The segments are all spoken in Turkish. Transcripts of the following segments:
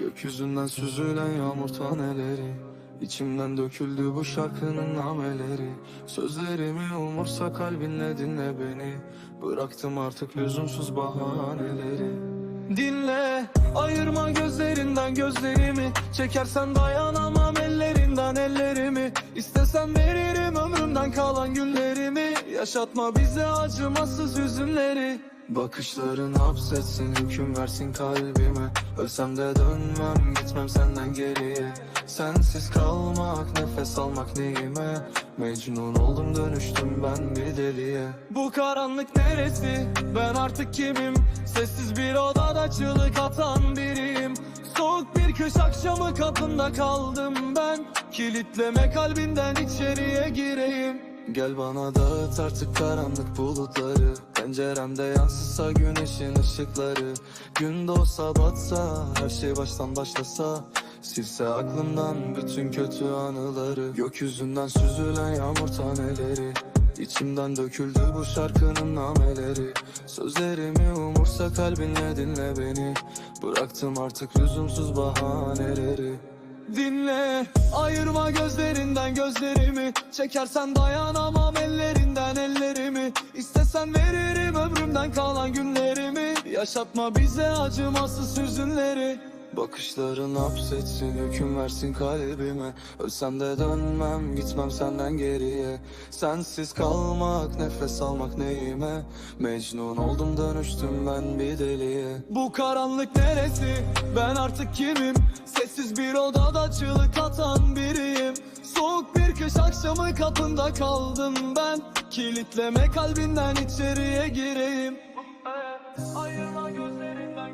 Gökyüzünden süzülen yağmur taneleri İçimden döküldü bu şarkının nameleri Sözlerimi umursa kalbinle dinle beni Bıraktım artık lüzumsuz bahaneleri. Dinle ayırma gözlerinden gözlerimi Çekersen dayanamam ellerinden ellerimi. İstesen veririm ömrümden kalan günlerimi Yaşatma bize acımasız hüzünleri Bakışların hapsetsin hüküm versin kalbime. Ölsem de dönmem gitmem senden geriye. Sensiz kalmak nefes almak neyime? Mecnun oldum dönüştüm ben bir deliye. Bu karanlık neresi? Ben artık kimim? Sessiz bir odada çığlık atan biriyim. Soğuk bir kış akşamı kapında kaldım ben. Kilitleme kalbinden içeriye gireyim Gel bana dağıt artık karanlık bulutları. Penceremde yansısa güneşin ışıkları. Gün doğsa batsa her şey baştan başlasa. Silse aklımdan bütün kötü anıları. Gökyüzünden süzülen yağmur taneleri. İçimden döküldü bu şarkının nameleri. Sözlerimi umursa kalbinle dinle beni. Bıraktım artık lüzumsuz bahaneleri Dinle. Ayırma gözlerinden gözlerimi. Çekersen dayanamam ellerinden ellerimi. İstesen veririm ömrümden kalan günlerimi. Yaşatma bize acımasız hüzünleri Bakışların hapsetsin hüküm versin kalbime. Ölsem de dönmem gitmem senden geriye. Sensiz kalmak nefes almak neyime? Mecnun oldum dönüştüm ben bir deliye. Bu karanlık neresi? Ben artık kimim? Sessiz bir odada çığlık atan biriyim. Soğuk bir kış akşamı kapında kaldım ben. Kilitleme kalbinden içeriye gireyim. Ayırma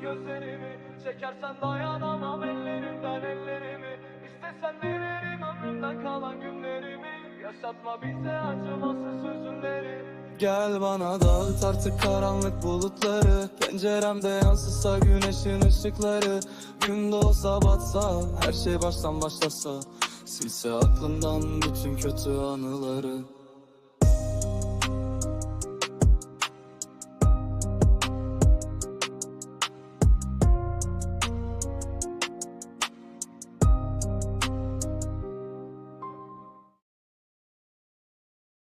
gözlerimi Çekersen dayanamam ellerimden ellerimi. İstesen veririm ömrümden kalan günlerimi. Yaşatma bize acımasız hüzünleri. Gel bana dağıt artık karanlık bulutları. Penceremde yansısa güneşin ışıkları. Gün doğsa batsa her şey baştan başlasa. Silse aklımdan bütün kötü anıları